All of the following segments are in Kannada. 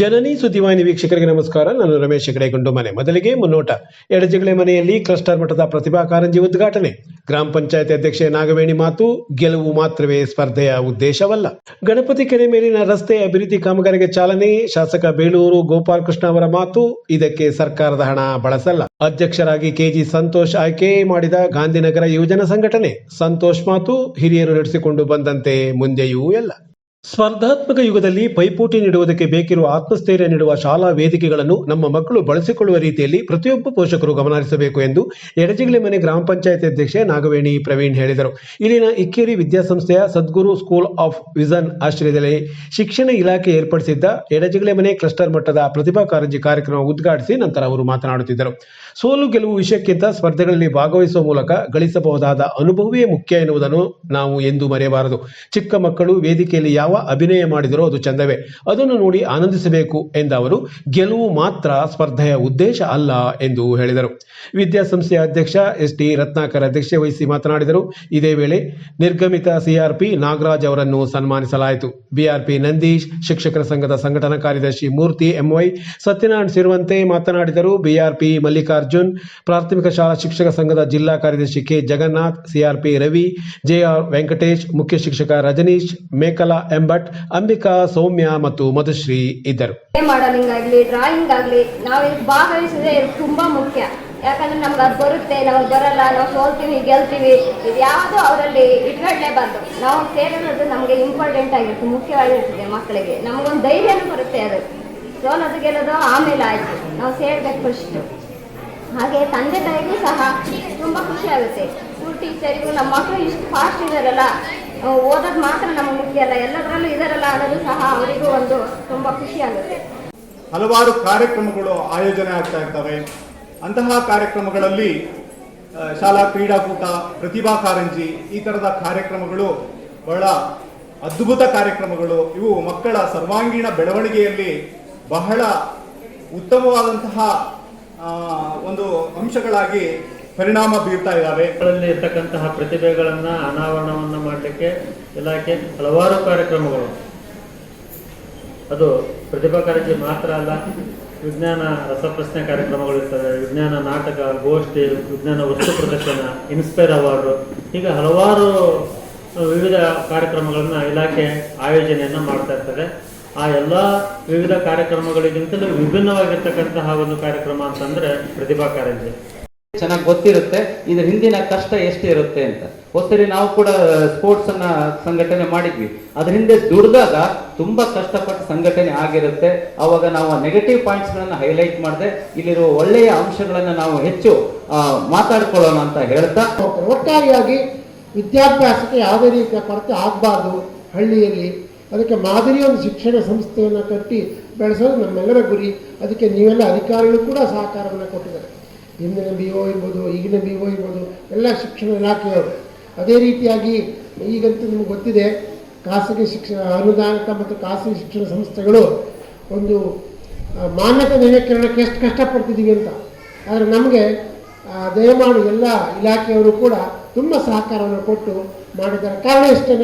ಜನನಿ ಸುದ್ದಿವಾಹಿನಿ ವೀಕ್ಷಕರಿಗೆ ನಮಸ್ಕಾರ. ನಾನು ರಮೇಶ್ ಹೆಗಡೆ ಮನೆ. ಮೊದಲಿಗೆ ಮುನ್ನೋಟ. ಎಡಜಗಳೆ ಮನೆಯಲ್ಲಿ ಕ್ಲಸ್ಟರ್ ಮಟ್ಟದ ಪ್ರತಿಭಾ ಕಾರಂಜಿ ಉದ್ಘಾಟನೆ. ಗ್ರಾಮ ಪಂಚಾಯತ್ ಅಧ್ಯಕ್ಷೆ ನಾಗವೇಣಿ ಮಾತು, ಗೆಲುವು ಮಾತ್ರವೇ ಸ್ಪರ್ಧೆಯ ಉದ್ದೇಶವಲ್ಲ. ಗಣಪತಿ ಕೆರೆ ಮೇಲಿನ ರಸ್ತೆ ಅಭಿವೃದ್ಧಿ ಕಾಮಗಾರಿಗೆ ಚಾಲನೆ, ಶಾಸಕ ಬೇಳೂರು ಗೋಪಾಲ್ ಕೃಷ್ಣ ಅವರ ಮಾತು, ಇದಕ್ಕೆ ಸರ್ಕಾರದ ಹಣ ಬಳಸಲ್ಲ. ಅಧ್ಯಕ್ಷರಾಗಿ ಕೆಜಿ ಸಂತೋಷ್ ಆಯ್ಕೆ ಮಾಡಿದ ಗಾಂಧಿನಗರ ಯುವಜನ ಸಂಘಟನೆ. ಸಂತೋಷ್ ಮಾತು ಹಿರಿಯರು ನಡೆಸಿಕೊಂಡು ಬಂದಂತೆ ಮುಂದೆಯೂ ಎಲ್ಲ ಸ್ಪರ್ಧಾತ್ಮಕ ಯುಗದಲ್ಲಿ ಪೈಪೋಟಿ ನೀಡುವುದಕ್ಕೆ ಬೇಕಿರುವ ಆತ್ಮಸ್ಥೈರ್ಯ ನೀಡುವ ಶಾಲಾ ವೇದಿಕೆಗಳನ್ನು ನಮ್ಮ ಮಕ್ಕಳು ಬಳಸಿಕೊಳ್ಳುವ ರೀತಿಯಲ್ಲಿ ಪ್ರತಿಯೊಬ್ಬ ಪೋಷಕರು ಗಮನಹರಿಸಬೇಕು ಎಂದು ಎಡಜಿಗಳೆ ಮನೆ ಗ್ರಾಮ ಪಂಚಾಯತ್ ಅಧ್ಯಕ್ಷೆ ನಾಗವೇಣಿ ಪ್ರವೀಣ್ ಹೇಳಿದರು. ಇಲ್ಲಿನ ಇಕ್ಕೇರಿ ವಿದ್ಯಾಸಂಸ್ಥೆಯ ಸದ್ಗುರು ಸ್ಕೂಲ್ ಆಫ್ ವಿಷನ್ ಆಶ್ರಯದಲ್ಲಿ ಶಿಕ್ಷಣ ಇಲಾಖೆ ಏರ್ಪಡಿಸಿದ್ದ ಎಡಜಿಗಳೆ ಮನೆ ಕ್ಲಸ್ಟರ್ ಮಟ್ಟದ ಪ್ರತಿಭಾ ಕಾರಂಜಿ ಕಾರ್ಯಕ್ರಮ ಉದ್ಘಾಟಿಸಿ ನಂತರ ಅವರು ಮಾತನಾಡುತ್ತಿದ್ದರು. ಸೋಲು ಗೆಲುವು ವಿಷಯಕ್ಕಿಂತ ಸ್ಪರ್ಧೆಗಳಲ್ಲಿ ಭಾಗವಹಿಸುವ ಮೂಲಕ ಗಳಿಸಬಹುದಾದ ಅನುಭವವೇ ಮುಖ್ಯ ಎನ್ನುವುದನ್ನು ನಾವು ಎಂದೂ ಮರೆಯಬಾರದು. ಚಿಕ್ಕ ಮಕ್ಕಳು ವೇದಿಕೆಯಲ್ಲಿ ಯಾವ ಅಭಿನಯ ಮಾಡಿದರೂ ಅದು ಚಂದವೇ. ಅದನ್ನು ನೋಡಿ ಆನಂದಿಸಬೇಕು ಎಂದ ಅವರು ಗೆಲುವು ಮಾತ್ರ ಸ್ಪರ್ಧೆಯ ಉದ್ದೇಶ ಅಲ್ಲ ಎಂದು ಹೇಳಿದರು. ವಿದ್ಯಾಸಂಸ್ಥೆಯ ಅಧ್ಯಕ್ಷ ಎಸ್ ಟಿ ರತ್ನಾಕರ್ ಅಧ್ಯಕ್ಷತೆ ವಹಿಸಿ ಮಾತನಾಡಿದರು. ಇದೇ ವೇಳೆ ನಿರ್ಗಮಿತ ಸಿಆರ್ಪಿ ನಾಗರಾಜ್ ಅವರನ್ನು ಸನ್ಮಾನಿಸಲಾಯಿತು. ಬಿಆರ್ಪಿ ನಂದೀಶ್, ಶಿಕ್ಷಕರ ಸಂಘದ ಸಂಘಟನಾ ಕಾರ್ಯದರ್ಶಿ ಮೂರ್ತಿ ಎಂವೈ ಸತ್ಯನಾರಾಯಣ ಸೇರುವಂತೆ ಮಾತನಾಡಿದರು. ಬಿಆರ್ಪಿ ಮಲ್ಲಿಕಾರ್ಜುನ್, ಪ್ರಾಥಮಿಕ ಶಾಲಾ ಶಿಕ್ಷಕ ಸಂಘದ ಜಿಲ್ಲಾ ಕಾರ್ಯದರ್ಶಿ K Jagannath CRP Ravi J R Venkatesh, ಮುಖ್ಯ ಶಿಕ್ಷಕ ರಜನೀಶ್, ಮೇಕಲಾ ಎಂಭಟ್ ಅಂಬಿಕಾ ಸೌಮ್ಯ ಮತ್ತು ಮಧುಶ್ರೀ ಇದ್ದರು. ಮಾಡಲಿಂಗ್ ಆಗಲಿ ಡ್ರಾಯಿಂಗ್ ಆಗಲಿ ನಾವು ಭಾಗವಹಿಸಿದ್ರೆ ತುಂಬಾ ಮುಖ್ಯ. ಯಾಕಂದ್ರೆ ನಮ್ಗೆ ಅದು ಬರುತ್ತೆ ನಾವು ಬರಲ್ಲ ನಾವು ಸೋಲ್ತೀವಿ ಗೆಲ್ತೀವಿ ಇದು ಯಾವುದು ಅವರಲ್ಲಿ ಬಂತು ನಾವು ಸೇರಿರೋದು ನಮಗೆ ಇಂಪಾರ್ಟೆಂಟ್ ಆಗಿರುತ್ತೆ ಮುಖ್ಯವಾಗಿರ್ತದೆ ಮಕ್ಕಳಿಗೆ. ನಮಗೊಂದು ಧೈರ್ಯನೂ ಬರುತ್ತೆ ಅದು. ಸೋಲೋದು ಗೆಲ್ಲೋದು ಆಮೇಲೆ ಆಯ್ತು. ನಾವು ಸೇರ್ಬೇಕು ಫಸ್ಟ್ ಹಾಗೆ ತಂದೆ ತಾಯಿಗೂ ಸಹ ತುಂಬ ಖುಷಿ ಆಗುತ್ತೆ. ಸ್ಕೂಲ್ ಟೀಚರಿಗೂ ನಮ್ಮ ಮಕ್ಕಳು ಇಷ್ಟು ಫಾಸ್ಟ್ ಇದಾರಲ್ಲ ಆ, ಓದೋದು ಮಾತ್ರ ನಮಗೆ ಮುಖ್ಯ ಅಲ್ಲ, ಎಲ್ಲದರಲ್ಲೂ ಇದರಲ್ಲ ಅನ್ನೋದು ಸಹ ಅವರಿಗೂ ಒಂದು ತುಂಬ ಖುಷಿ ಆಗುತ್ತೆ. ಹಲವಾರು ಕಾರ್ಯಕ್ರಮಗಳು ಆಯೋಜನೆ ಆಗ್ತಾ ಇರ್ತವೆ. ಅಂತಹ ಕಾರ್ಯಕ್ರಮಗಳಲ್ಲಿ ಶಾಲಾ ಕ್ರೀಡಾಕೂಟ, ಪ್ರತಿಭಾ ಕಾರಂಜಿ, ಈ ಥರದ ಕಾರ್ಯಕ್ರಮಗಳು ಬಹಳ ಅದ್ಭುತ ಕಾರ್ಯಕ್ರಮಗಳು. ಇವು ಮಕ್ಕಳ ಸರ್ವಾಂಗೀಣ ಬೆಳವಣಿಗೆಯಲ್ಲಿ ಬಹಳ ಉತ್ತಮವಾದಂತಹ ಒಂದು ಅಂಶಗಳಾಗಿ ಪರಿಣಾಮ ಬೀರ್ತಾ ಇದ್ದಾವೆ. ಇರ್ತಕ್ಕಂತಹ ಪ್ರತಿಭೆಗಳನ್ನ ಅನಾವರಣವನ್ನ ಮಾಡಲಿಕ್ಕೆ ಇಲಾಖೆ ಹಲವಾರು ಕಾರ್ಯಕ್ರಮಗಳು. ಅದು ಪ್ರತಿಭಾ ಕಾರಂಜಿ ಮಾತ್ರ ಅಲ್ಲ, ವಿಜ್ಞಾನ ರಸಪ್ರಶ್ನೆ ಕಾರ್ಯಕ್ರಮಗಳು ಇರ್ತವೆ. ವಿಜ್ಞಾನ ನಾಟಕ, ಗೋಷ್ಠಿ, ವಿಜ್ಞಾನ ವಸ್ತು ಪ್ರದರ್ಶನ ಇನ್ಸ್ಪೈರ್ ಅವಾರ್ಡು ಹೀಗೆ ಹಲವಾರು ವಿವಿಧ ಕಾರ್ಯಕ್ರಮಗಳನ್ನ ಇಲಾಖೆ ಆಯೋಜನೆಯನ್ನ ಮಾಡ್ತಾ ಇರ್ತದೆ. ಆ ಎಲ್ಲ ವಿವಿಧ ಕಾರ್ಯಕ್ರಮಗಳಿಗಿಂತಲೂ ವಿಭಿನ್ನವಾಗಿರ್ತಕ್ಕಂತಹ ಒಂದು ಕಾರ್ಯಕ್ರಮ ಅಂತಂದ್ರೆ ಪ್ರತಿಭಾ ಕಾರಂಜಿ. ಚೆನ್ನಾಗಿ ಗೊತ್ತಿರುತ್ತೆ, ಇದ್ರ ಹಿಂದಿನ ಕಷ್ಟ ಎಷ್ಟು ಇರುತ್ತೆ ಅಂತ. ಒಂದ್ಸರಿ ನಾವು ಕೂಡ ಸ್ಪೋರ್ಟ್ಸ್ ಅನ್ನ ಸಂಘಟನೆ ಮಾಡಿದ್ವಿ. ಅದ್ರ ಹಿಂದೆ ದುಡ್ದಾಗ ತುಂಬಾ ಕಷ್ಟಪಟ್ಟು ಸಂಘಟನೆ ಆಗಿರುತ್ತೆ. ಅವಾಗ ನಾವು ನೆಗೆಟಿವ್ ಪಾಯಿಂಟ್ಸ್ ಗಳನ್ನ ಹೈಲೈಟ್ ಮಾಡದೆ, ಇಲ್ಲಿರುವ ಒಳ್ಳೆಯ ಅಂಶಗಳನ್ನ ನಾವು ಹೆಚ್ಚು ಮಾತಾಡ್ಕೊಳ್ಳೋಣ ಅಂತ ಹೇಳ್ತಾ. ಒಟ್ಟಾರೆಯಾಗಿ ವಿದ್ಯಾಭ್ಯಾಸಕ್ಕೆ ಯಾವುದೇ ರೀತಿಯ ಕೊರತೆ ಆಗಬಾರ್ದು ಹಳ್ಳಿಯಲ್ಲಿ. ಅದಕ್ಕೆ ಮಾದರಿ ಒಂದು ಶಿಕ್ಷಣ ಸಂಸ್ಥೆಯನ್ನು ಕಟ್ಟಿ ಬೆಳೆಸೋದು ನಮ್ಮೆಲ್ಲರ ಗುರಿ. ಅದಕ್ಕೆ ನೀವೆಲ್ಲ ಅಧಿಕಾರಿಗಳು ಕೂಡ ಸಹಕಾರವನ್ನು ಕೊಟ್ಟಿದ್ದಾರೆ. ಹಿಂದಿನ ಬಿ ಓ ಇರ್ಬೋದು, ಈಗಿನ ಬಿ ಓ ಇರ್ಬೋದು, ಎಲ್ಲ ಶಿಕ್ಷಣ ಇಲಾಖೆಯವರು. ಅದೇ ರೀತಿಯಾಗಿ ಈಗಂತೂ ನಿಮಗೆ ಗೊತ್ತಿದೆ, ಖಾಸಗಿ ಶಿಕ್ಷಣ, ಅನುದಾನಿತ ಮತ್ತು ಖಾಸಗಿ ಶಿಕ್ಷಣ ಸಂಸ್ಥೆಗಳು ಒಂದು ಮಾನ್ಯತೆ ನವೀಕರಣಕ್ಕೆ ಎಷ್ಟು ಕಷ್ಟಪಡ್ತಿದ್ದೀವಿ ಅಂತ. ಆದರೆ ನಮಗೆ ದಯಮಾಡಿ ಎಲ್ಲ ಇಲಾಖೆಯವರು ಕೂಡ ತುಂಬ ಸಹಕಾರವನ್ನು ಕೊಟ್ಟು ಮಾಡಿದ್ದಾರೆ. ಕಾರಣ ಇಷ್ಟೇ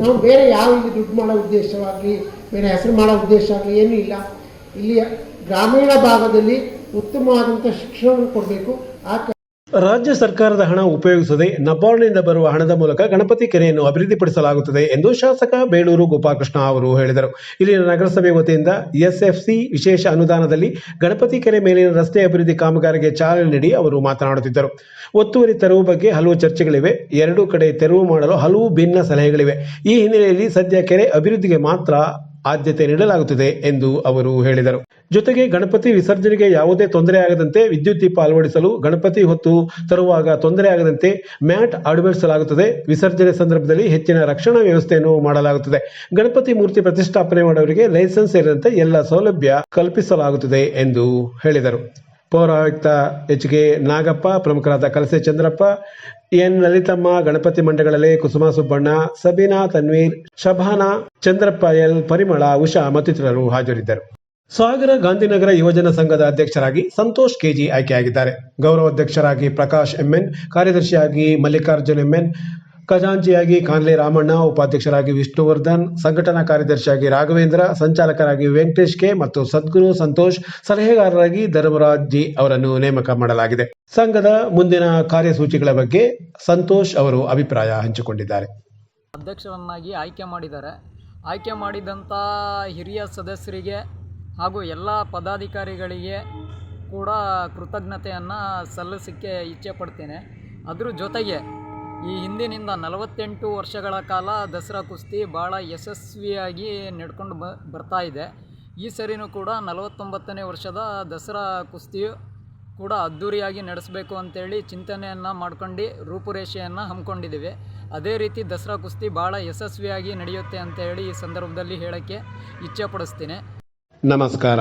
ನಾವು ಬೇರೆ ಯಾವ ಇಲ್ಲಿ ದುಡ್ಡು ಮಾಡೋ ಉದ್ದೇಶವಾಗಲಿ ಬೇರೆ ಹೆಸರು ಮಾಡೋ ಉದ್ದೇಶ ಆಗಲಿ, ಏನೂ ಇಲ್ಲ. ಇಲ್ಲಿ ಗ್ರಾಮೀಣ ಭಾಗದಲ್ಲಿ ಉತ್ತಮವಾದಂಥ ಶಿಕ್ಷಣವನ್ನು ಕೊಡಬೇಕು. ಆ ರಾಜ್ಯ ಸರ್ಕಾರದ ಹಣ ಉಪಯೋಗಿಸದೆ ನಬಾರ್ಡ್ನಿಂದ ಬರುವ ಹಣದ ಮೂಲಕ ಗಣಪತಿ ಕೆರೆಯನ್ನು ಅಭಿವೃದ್ಧಿಪಡಿಸಲಾಗುತ್ತದೆ ಎಂದು ಶಾಸಕ ಬೇಳೂರು ಗೋಪಾಲಕೃಷ್ಣ ಅವರು ಹೇಳಿದರು. ಇಲ್ಲಿನ ನಗರಸಭೆ ವತಿಯಿಂದ ಎಸ್ಎಫ್ಸಿ ವಿಶೇಷ ಅನುದಾನದಲ್ಲಿ ಗಣಪತಿ ಕೆರೆ ಮೇಲಿನ ರಸ್ತೆ ಅಭಿವೃದ್ಧಿ ಕಾಮಗಾರಿಗೆ ಚಾಲನೆ ನೀಡಿ ಅವರು ಮಾತನಾಡುತ್ತಿದ್ದರು. ಒತ್ತುವರಿ ತೆರವು ಬಗ್ಗೆ ಹಲವು ಚರ್ಚೆಗಳಿವೆ. ಎರಡೂ ಕಡೆ ತೆರವು ಮಾಡಲು ಹಲವು ಭಿನ್ನ ಸಲಹೆಗಳಿವೆ. ಈ ಹಿನ್ನೆಲೆಯಲ್ಲಿ ಸದ್ಯ ಕೆರೆ ಅಭಿವೃದ್ಧಿಗೆ ಮಾತ್ರ ಆದ್ಯತೆ ನೀಡಲಾಗುತ್ತದೆ ಎಂದು ಅವರು ಹೇಳಿದರು. ಜೊತೆಗೆ ಗಣಪತಿ ವಿಸರ್ಜನೆಗೆ ಯಾವುದೇ ತೊಂದರೆ ಆಗದಂತೆ ವಿದ್ಯುತ್ ದೀಪ ಅಳವಡಿಸಲು ಗಣಪತಿ ಹೊತ್ತು ತರುವಾಗ ತೊಂದರೆ ಆಗದಂತೆ ಮ್ಯಾಟ್ ಅಳವಡಿಸಲಾಗುತ್ತದೆ. ವಿಸರ್ಜನೆ ಸಂದರ್ಭದಲ್ಲಿ ಹೆಚ್ಚಿನ ರಕ್ಷಣಾ ವ್ಯವಸ್ಥೆಯನ್ನು ಮಾಡಲಾಗುತ್ತದೆ. ಗಣಪತಿ ಮೂರ್ತಿ ಪ್ರತಿಷ್ಠಾಪನೆ ಮಾಡುವವರಿಗೆ ಲೈಸೆನ್ಸ್ ಸೇರಿದಂತೆ ಎಲ್ಲ ಸೌಲಭ್ಯ ಕಲ್ಪಿಸಲಾಗುತ್ತದೆ ಎಂದು ಹೇಳಿದರು. ಪೌರಾಯುಕ್ತ ಎಚ್ ಕೆ ನಾಗಪ್ಪ, ಪ್ರಮುಖರಾದ ಕಲಸೆ ಚಂದ್ರಪ್ಪ ಎನ್ ಲಲಿತಮ್ಮ ಗಣಪತಿ ಮಂಡಗಳಲ್ಲಿ ಕುಸುಮ ಸುಬ್ಬಣ್ಣ, ಸಬೀನಾ ತನ್ವೀರ್, ಶಭಾನಾ, ಚಂದ್ರಪ್ಪ ಎಲ್, ಪರಿಮಳ, ಉಷಾ ಮತ್ತಿತರರು ಹಾಜರಿದ್ದರು. ಸಾಗರ ಗಾಂಧಿನಗರ ಯುವಜನ ಸಂಘದ ಅಧ್ಯಕ್ಷರಾಗಿ ಸಂತೋಷ್ ಕೆಜಿ ಆಯ್ಕೆಯಾಗಿದ್ದಾರೆ. ಗೌರವಾಧ್ಯಕ್ಷರಾಗಿ ಪ್ರಕಾಶ್ ಎಂಎನ್, ಕಾರ್ಯದರ್ಶಿಯಾಗಿ ಮಲ್ಲಿಕಾರ್ಜುನ್ ಎಂಎನ್ ಖಜಾಂಚಿಯಾಗಿ ಕಾನ್ಲೆ ರಾಮಣ್ಣ, ಉಪಾಧ್ಯಕ್ಷರಾಗಿ ವಿಷ್ಣುವರ್ಧನ್, ಸಂಘಟನಾ ಕಾರ್ಯದರ್ಶಿಯಾಗಿ ರಾಘವೇಂದ್ರ, ಸಂಚಾಲಕರಾಗಿ ವೆಂಕಟೇಶ್ ಕೆ ಮತ್ತು ಸದ್ಗುರು ಸಂತೋಷ್, ಸಲಹೆಗಾರರಾಗಿ ಧರ್ಮರಾಜ್ ಜಿ ಅವರನ್ನು ನೇಮಕ ಮಾಡಲಾಗಿದೆ. ಸಂಘದ ಮುಂದಿನ ಕಾರ್ಯಸೂಚಿಗಳ ಬಗ್ಗೆ ಸಂತೋಷ್ ಅವರು ಅಭಿಪ್ರಾಯ ಹಂಚಿಕೊಂಡಿದ್ದಾರೆ. ಅಧ್ಯಕ್ಷರನ್ನಾಗಿ ಆಯ್ಕೆ ಮಾಡಿದ್ದಾರೆ. ಆಯ್ಕೆ ಮಾಡಿದಂಥ ಹಿರಿಯ ಸದಸ್ಯರಿಗೆ ಹಾಗೂ ಎಲ್ಲ ಪದಾಧಿಕಾರಿಗಳಿಗೆ ಕೂಡ ಕೃತಜ್ಞತೆಯನ್ನು ಸಲ್ಲಿಸಕ್ಕೆ ಇಚ್ಛೆ ಪಡ್ತೇನೆ. ಅದ್ರ ಜೊತೆಗೆ ಈ ಹಿಂದಿನಿಂದ ನಲವತ್ತೆಂಟು ವರ್ಷಗಳ ಕಾಲ ದಸರಾ ಕುಸ್ತಿ ಭಾಳ ಯಶಸ್ವಿಯಾಗಿ ನಡ್ಕೊಂಡು ಬ, ಬರ್ತಾ ಇದೆ. ಈ ಸರಿನೂ ಕೂಡ ನಲವತ್ತೊಂಬತ್ತನೇ ವರ್ಷದ ದಸರಾ ಕುಸ್ತಿಯು ಕೂಡ ಅದ್ಧೂರಿಯಾಗಿ ನಡೆಸಬೇಕು ಅಂತೇಳಿ ಚಿಂತನೆಯನ್ನು ಮಾಡ್ಕೊಂಡು ರೂಪುರೇಷೆಯನ್ನು ಹಮ್ಮಿಕೊಂಡಿದ್ದೀವಿ. ಅದೇ ರೀತಿ ದಸರಾ ಕುಸ್ತಿ ಭಾಳ ಯಶಸ್ವಿಯಾಗಿ ನಡೆಯುತ್ತೆ ಅಂತ ಹೇಳಿ ಈ ಸಂದರ್ಭದಲ್ಲಿ ಹೇಳೋಕ್ಕೆ ಇಚ್ಛೆ ಪಡಿಸ್ತೀನಿ ನಮಸ್ಕಾರ.